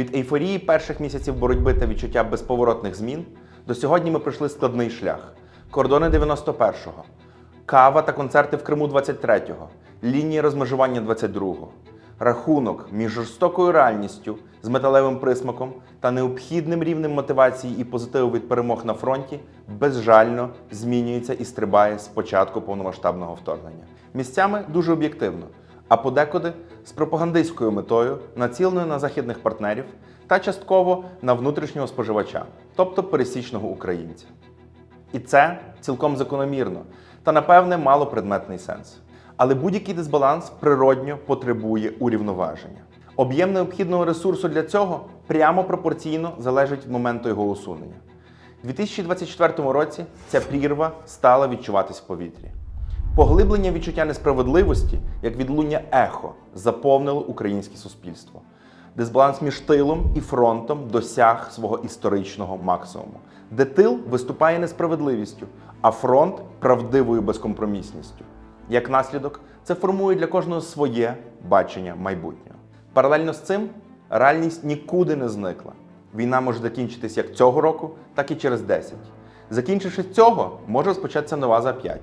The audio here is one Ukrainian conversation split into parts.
Від ейфорії перших місяців боротьби та відчуття безповоротних змін до сьогодні ми пройшли складний шлях. Кордони 91-го, кава та концерти в Криму 23-го, лінії розмежування 22-го, рахунок між жорстокою реальністю з металевим присмаком та необхідним рівнем мотивації і позитиву від перемог на фронті безжально змінюється і стрибає з початку повномасштабного вторгнення. Місцями дуже об'єктивно, а подекуди з пропагандистською метою, націленою на західних партнерів та частково на внутрішнього споживача, тобто пересічного українця. І це цілком закономірно та, напевне, малопредметний сенс. Але будь-який дисбаланс природньо потребує урівноваження. Об'єм необхідного ресурсу для цього прямо пропорційно залежить від моменту його усунення. У 2024 році ця прірва стала відчуватись в повітрі. Поглиблення відчуття несправедливості, як відлуння ехо, заповнило українське суспільство. Дисбаланс між тилом і фронтом досяг свого історичного максимуму, де тил виступає несправедливістю, а фронт правдивою безкомпромісністю. Як наслідок, це формує для кожного своє бачення майбутнього. Паралельно з цим реальність нікуди не зникла. Війна може закінчитись як цього року, так і через 10. Закінчивши цього, може розпочатися нова за 5,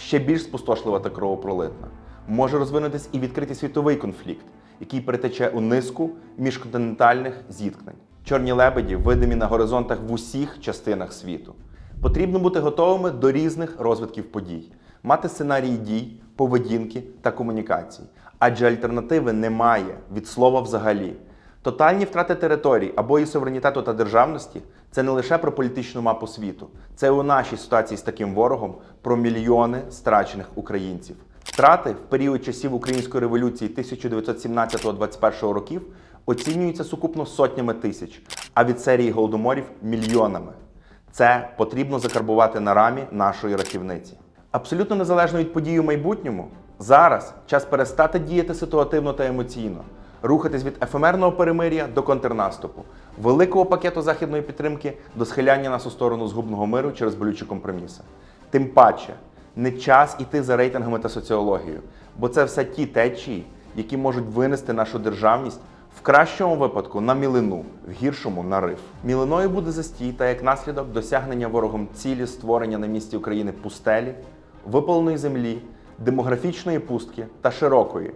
ще більш спустошлива та кровопролитна. Може розвинутись і відкритий світовий конфлікт, який перетече у низку міжконтинентальних зіткнень. Чорні лебеді видимі на горизонтах в усіх частинах світу. Потрібно бути готовими до різних розвитків подій, мати сценарії дій, поведінки та комунікацій. Адже альтернативи немає від слова взагалі. Тотальні втрати територій або її суверенітету та державності це не лише про політичну мапу світу, це у нашій ситуації з таким ворогом про мільйони страчених українців. Втрати в період часів української революції 1917-21 років оцінюються сукупно сотнями тисяч, а від серії голодоморів мільйонами. Це потрібно закарбувати на рамі нашої рахівниці. Абсолютно незалежно від подій у майбутньому, зараз час перестати діяти ситуативно та емоційно, рухатись від ефемерного перемир'я до контрнаступу, великого пакету західної підтримки до схиляння нас у сторону згубного миру через болючі компроміси. Тим паче, не час іти за рейтингами та соціологією, бо це все ті течії, які можуть винести нашу державність в кращому випадку на мілину, в гіршому на риф. Мілиною буде застій та як наслідок досягнення ворогом цілі створення на місці України пустелі, випаленої землі, демографічної пустки та широкої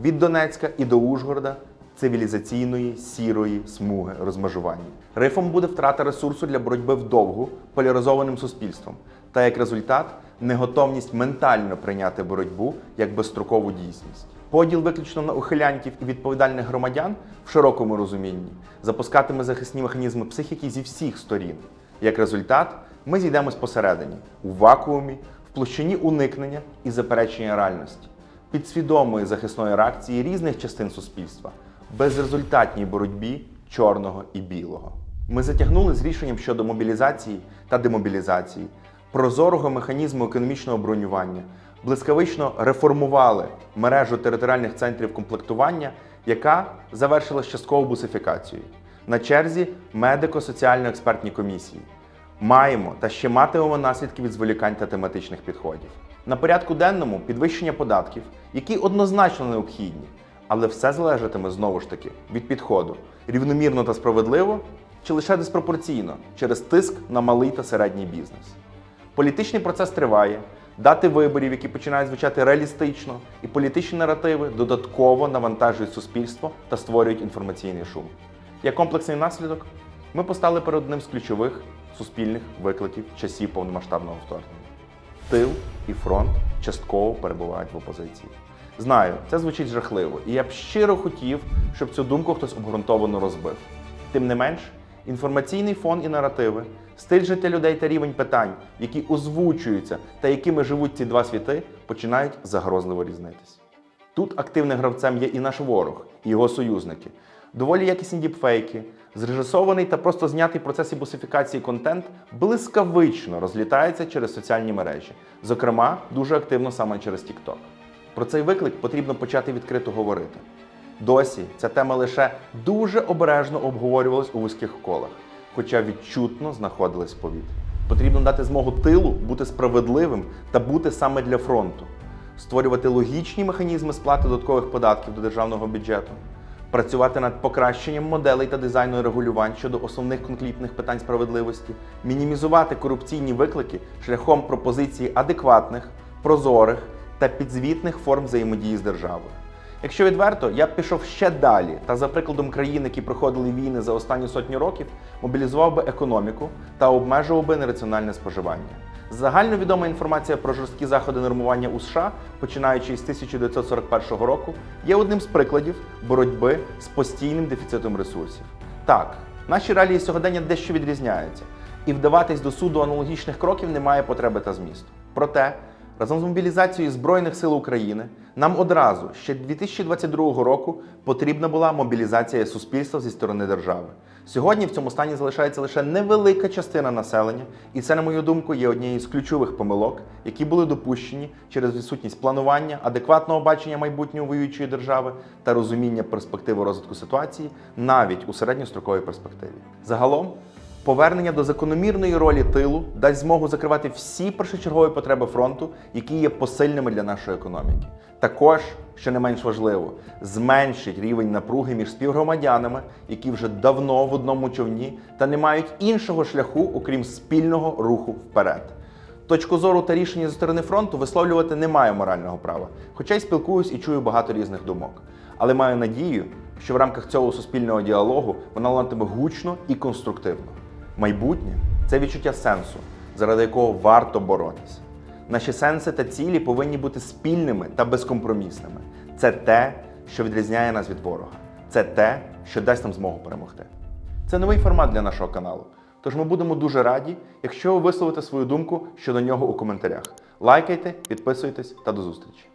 від Донецька і до Ужгорода цивілізаційної сірої смуги розмежування. Рифом буде втрата ресурсу для боротьби вдовгу поляризованим суспільством, та як результат неготовність ментально прийняти боротьбу як безстрокову дійсність. Поділ виключно на ухилянтів і відповідальних громадян в широкому розумінні запускатиме захисні механізми психіки зі всіх сторін. Як результат, ми зійдемось посередині у вакуумі, в площині уникнення і заперечення реальності, підсвідомої захисної реакції різних частин суспільства, безрезультатній боротьбі чорного і білого. Ми затягнули з рішенням щодо мобілізації та демобілізації, прозорого механізму економічного бронювання, блискавично реформували мережу територіальних центрів комплектування, яка завершилась частково бусифікацією. На черзі медико-соціально-експертні комісії. Маємо та ще матимемо наслідки від зволікань та тематичних підходів. На порядку денному підвищення податків, які однозначно необхідні, але все залежатиме знову ж таки від підходу рівномірно та справедливо чи лише диспропорційно через тиск на малий та середній бізнес. Політичний процес триває, дати виборів, які починають звучати реалістично, і політичні наративи додатково навантажують суспільство та створюють інформаційний шум. Як комплексний наслідок, ми постали перед одним з ключових суспільних викликів часів повномасштабного вторгнення. Тил і фронт частково перебувають в опозиції. Знаю, це звучить жахливо, і я б щиро хотів, щоб цю думку хтось обґрунтовано розбив. Тим не менш, інформаційний фон і наративи, стиль життя людей та рівень питань, які озвучуються та якими живуть ці два світи, починають загрозливо різнитись. Тут активним гравцем є і наш ворог, і його союзники. Доволі якісні діпфейки, зрежисований та просто знятий процесі бусифікації контент блискавично розлітається через соціальні мережі, зокрема, дуже активно саме через TikTok. Про цей виклик потрібно почати відкрито говорити. Досі ця тема лише дуже обережно обговорювалась у вузьких колах, хоча відчутно знаходилась в повітрі. Потрібно дати змогу тилу бути справедливим та бути саме для фронту, створювати логічні механізми сплати додаткових податків до державного бюджету, працювати над покращенням моделей та дизайну регулювань щодо основних конфліктних питань справедливості, мінімізувати корупційні виклики шляхом пропозиції адекватних, прозорих та підзвітних форм взаємодії з державою. Якщо відверто, я б пішов ще далі та за прикладом країн, які проходили війни за останні сотні років, мобілізував би економіку та обмежував би нераціональне споживання. Загальновідома інформація про жорсткі заходи нормування у США, починаючи з 1941 року, є одним з прикладів боротьби з постійним дефіцитом ресурсів. Так, наші реалії сьогодення дещо відрізняються, і вдаватись до суду аналогічних кроків немає потреби та змісту. Проте, разом з мобілізацією Збройних сил України нам одразу ще 2022 року потрібна була мобілізація суспільства зі сторони держави. Сьогодні в цьому стані залишається лише невелика частина населення, і це, на мою думку, є однією з ключових помилок, які були допущені через відсутність планування, адекватного бачення майбутнього воюючої держави та розуміння перспективи розвитку ситуації навіть у середньостроковій перспективі. Загалом. Повернення до закономірної ролі тилу дасть змогу закривати всі першочергові потреби фронту, які є посильними для нашої економіки. Також, що не менш важливо, зменшить рівень напруги між співгромадянами, які вже давно в одному човні та не мають іншого шляху, окрім спільного руху вперед. Точку зору та рішення зі сторони фронту висловлювати не маю морального права, хоча й спілкуюсь і чую багато різних думок. Але маю надію, що в рамках цього суспільного діалогу вона лунатиме гучно і конструктивно. Майбутнє це відчуття сенсу, заради якого варто боротися. Наші сенси та цілі повинні бути спільними та безкомпромісними. Це те, що відрізняє нас від ворога. Це те, що дасть нам змогу перемогти. Це новий формат для нашого каналу. Тож ми будемо дуже раді, якщо ви висловите свою думку щодо нього у коментарях. Лайкайте, підписуйтесь та до зустрічі!